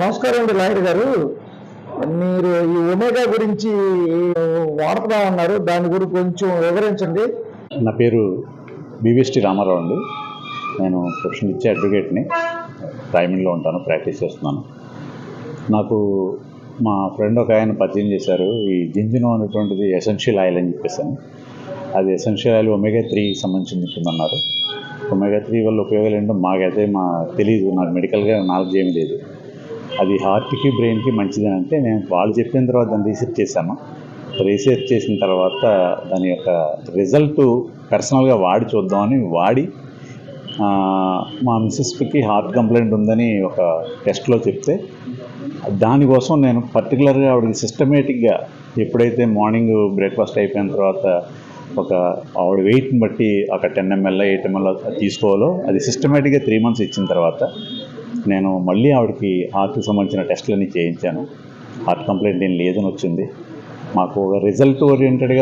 నమస్కారం అండి లాయర్ గారు. మీరు ఈ ఒమేగా గురించి వాడుతున్నా ఉన్నారు. దాని గురించి కొంచెం వివరించండి. నా పేరు బీవీఎస్టీ రామారావు అండి. నేను ప్రొఫెషన్ ఇచ్చే అడ్వకేట్ని. టైమింగ్లో ఉంటాను ప్రాక్టీస్ చేస్తున్నాను. నాకు మా ఫ్రెండ్ ఒక ఆయన పరిచయం చేశారు. ఈ జింజినో అనేటువంటిది ఎసెన్షియల్ ఆయిల్ అని చెప్పేసాను అది ఎసెన్షియల్ ఆయిల్ ఒమేగా త్రీ సంబంధించింది ఉంటుందన్నారు ఒమేగా త్రీ వల్ల ఉపయోగాలు ఏంటో మాకైతే మా తెలియదు నాకు మెడికల్గా నాలెడ్జ్ ఏమీ లేదు. అది హార్ట్కి బ్రెయిన్కి మంచిది అంటే నేను వాళ్ళు చెప్పిన తర్వాత దాన్ని రీసెర్చ్ చేశాను. రీసెర్చ్ చేసిన తర్వాత దాని యొక్క రిజల్ట్ పర్సనల్గా వాడి చూద్దామని వాడి మా మిస్సెస్కి హార్ట్ కంప్లైంట్ ఉందని ఒక టెస్ట్లో చెప్తే దానికోసం నేను పర్టికులర్గా ఆవిడకి సిస్టమేటిక్గా ఎప్పుడైతే మార్నింగ్ బ్రేక్ఫాస్ట్ అయిపోయిన తర్వాత ఒక ఆవిడ వెయిట్ని బట్టి ఒక టెన్ ఎంఎల్ ఎయిట్ ఎంఎల్ తీసుకోవాలో అది సిస్టమేటిక్గా త్రీ మంత్స్ ఇచ్చిన తర్వాత నేను మళ్ళీ ఆవిడకి హార్ట్కి సంబంధించిన టెస్టులన్నీ చేయించాను. హార్ట్ కంప్లైంట్ ఏం లేదని వచ్చింది. మాకు ఒక రిజల్ట్ ఓరియంటెడ్గా